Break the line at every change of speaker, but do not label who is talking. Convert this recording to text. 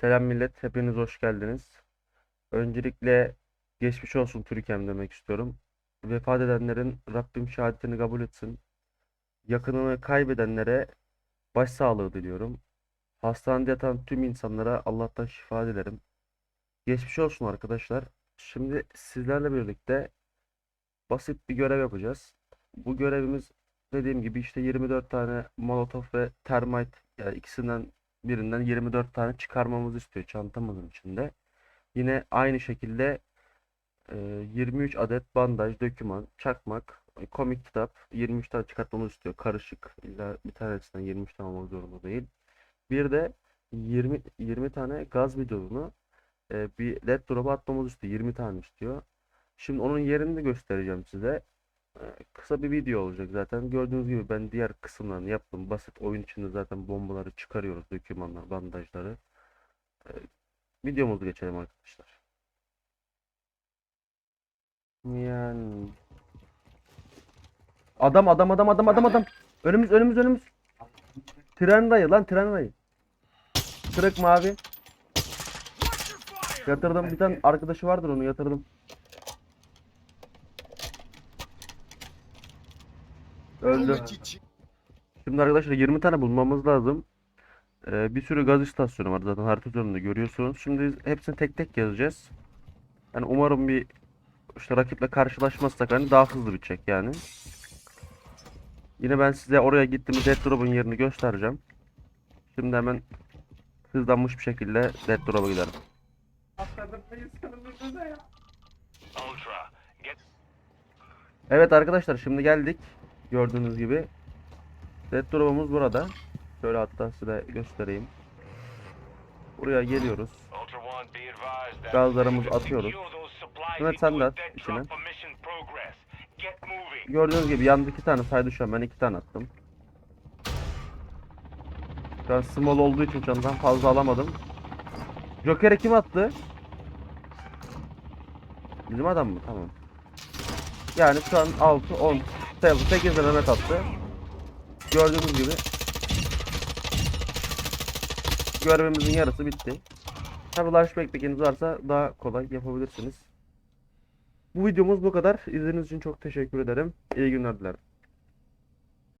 Selam millet, hepiniz hoş geldiniz. Öncelikle geçmiş olsun Türkiye'm demek istiyorum. Vefat edenlerin Rabbim şehadetini kabul etsin. Yakınını kaybedenlere başsağlığı diliyorum. Hastanede yatan tüm insanlara Allah'tan şifa dilerim. Geçmiş olsun arkadaşlar. Şimdi sizlerle birlikte basit bir görev yapacağız. Bu görevimiz dediğim gibi işte 24 tane molotof ve termite yani ikisinden birinden 24 tane çıkarmamızı istiyor çantamızın içinde. Yine aynı şekilde e, 23 adet bandaj, döküman, çakmak, e, komik kitap 23 tane çıkartmamızı istiyor. Karışık. İlla bir tanesinden 23 tane olmak zorunda değil. Bir de 20 20 tane gaz bidonunu e, bir led drop'a atmamızı istiyor. 20 tane istiyor. Şimdi onun yerini de göstereceğim size. Kısa bir video olacak zaten. Gördüğünüz gibi ben diğer kısımlarını yaptım. Basit oyun içinde zaten bombaları çıkarıyoruz. Dokümanlar, bandajları. E, Videomuzu geçelim arkadaşlar. Yani Adam adam adam adam adam adam. Önümüz önümüz önümüz. Tren rayı lan tren rayı. Kırık mavi. Yatırdım bir tane arkadaşı vardır onu yatırdım. Öldü. Şimdi arkadaşlar 20 tane bulmamız lazım. Ee, bir sürü gaz istasyonu var zaten harita üzerinde görüyorsunuz. Şimdi hepsini tek tek yazacağız. Yani umarım bir işte rakiple karşılaşmazsak hani daha hızlı bitecek yani. Yine ben size oraya gittiğimiz Death Drop'un yerini göstereceğim. Şimdi hemen hızlanmış bir şekilde Death Drop'a gidelim. Evet arkadaşlar şimdi geldik. Gördüğünüz gibi. Death Drop'umuz burada. Şöyle hatta size göstereyim. Buraya geliyoruz. Gazlarımızı atıyoruz. Evet, sen de içine. Gördüğünüz gibi yandı iki tane şu an ben iki tane attım. An small olduğu için canından fazla alamadım. Joker'e kim attı? Bizim adam mı? Tamam. Yani şu an 6, 10, 8 de Mehmet attı. Gördüğünüz gibi. Görevimizin yarısı bitti. Tabi Launch Backpack'iniz varsa daha kolay yapabilirsiniz. Bu videomuz bu kadar. İzlediğiniz için çok teşekkür ederim. İyi günler dilerim.